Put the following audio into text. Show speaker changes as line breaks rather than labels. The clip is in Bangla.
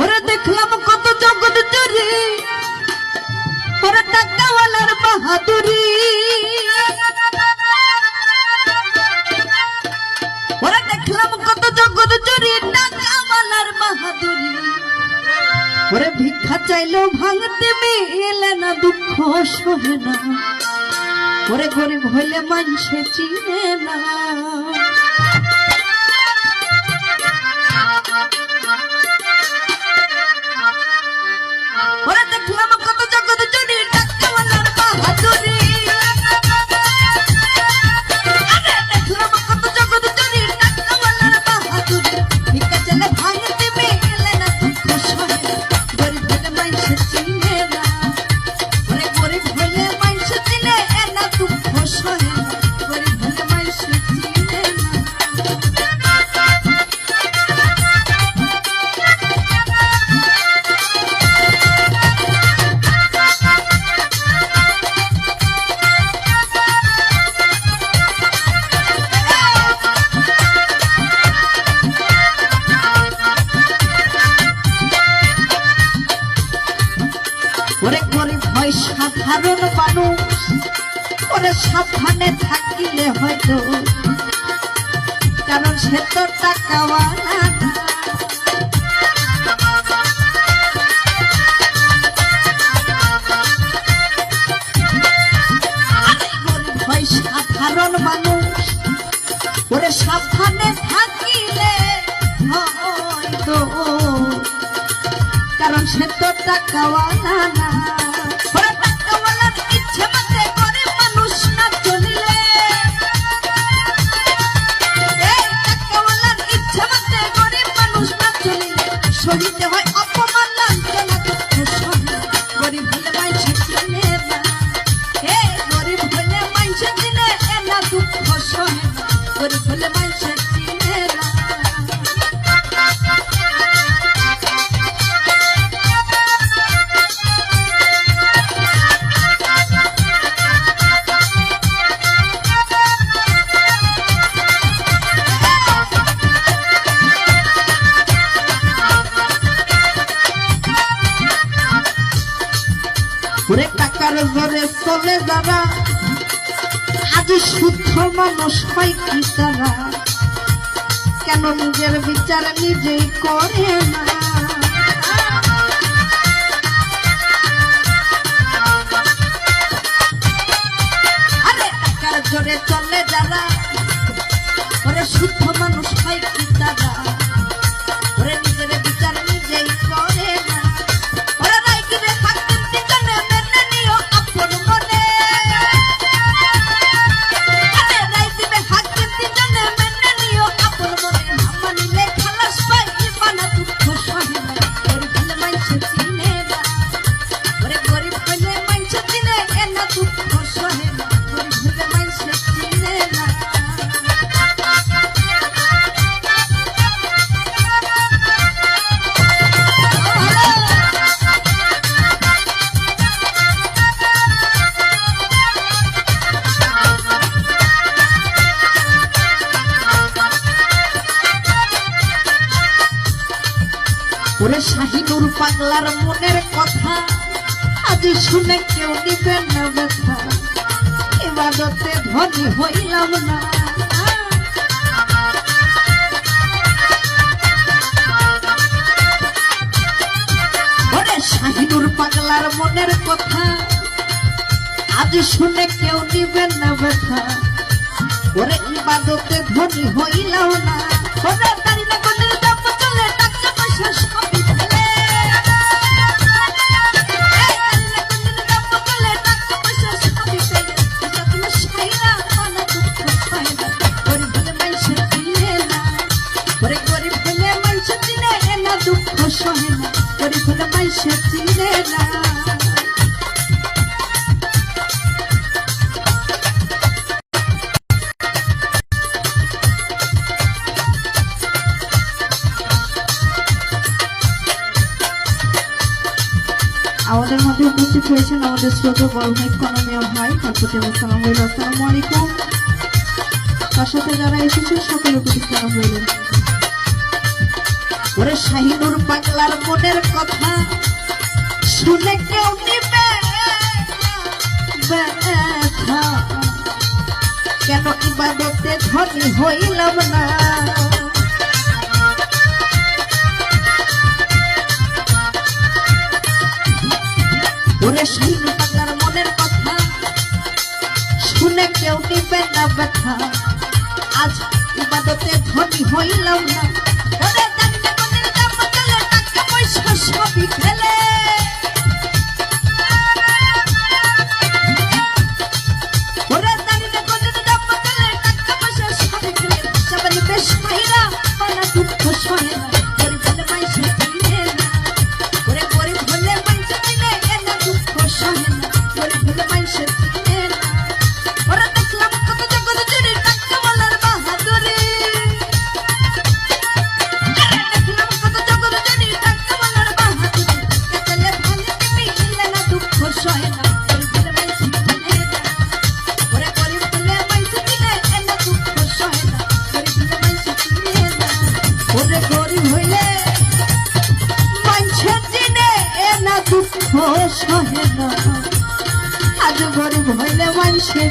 ওরে দেখলাম কত জগৎ চুরি। ওরে টাকাওয়ালার বাহাদুরি। ওরে দেখলাম কত জগৎ চুরি, টাকাওয়ালার বাহাদুরি। ওরে ভিক্ষা চাইলেও ভাঙতে মেলে না, দুঃখ সহে না। ওরে গরিব হইলে মানুষে চিনে না। ওরে সাধারণ মানুষ ওরে সাবধানে থাকিলে হয়তো। কারণ সে তো হয় সাধারণ মানুষ। ওরে সাবধানে থাকিলে হয়তো। কারণ সে তো টাকাওয়ালা না। ওরে টাকার ঘরে চলে যারা আজ শুদ্ধ মানুষ হয় কি তারা? কেন নিজের বিচার নিজেই করে না? চলে যারা শুদ্ধ মানুষ হয় কি তারা? শাহিনুর পাগলার মনের কথা। আজ শুনে কেউ নিবে না ব্যথা। এবাদতে ধনী হইলাম না। শাহিনুর পাগলার মনের কথা। আজ শুনে কেউ নিবে না ব্যথা। ওরে ইবাদতে ধনী হইলাম না। ওরে দাঁড়ি আমাদের মধ্যে উপস্থিত হয়েছেন আমাদের শ্রোত বড় ভাই কননীয় ভাই তার প্রতি সালাম আসসালামু আলাইকুম। তার সাথে যারা এসেছেন সকলের প্রতি সালাম রইল ওরে শাহিনুর পাগলার মনের কথা শুনে কেউ নিবে কেন ইবাদতে ধনী হইলাম না? ওরে শাহিনুর পাগলার মনের কথা শুনে কেউ নিবে না ব্যথা। আজ ইবাদতে ধনী হইলাম না। ও সহে না। আজ ঘরে ভয়লে মানুষের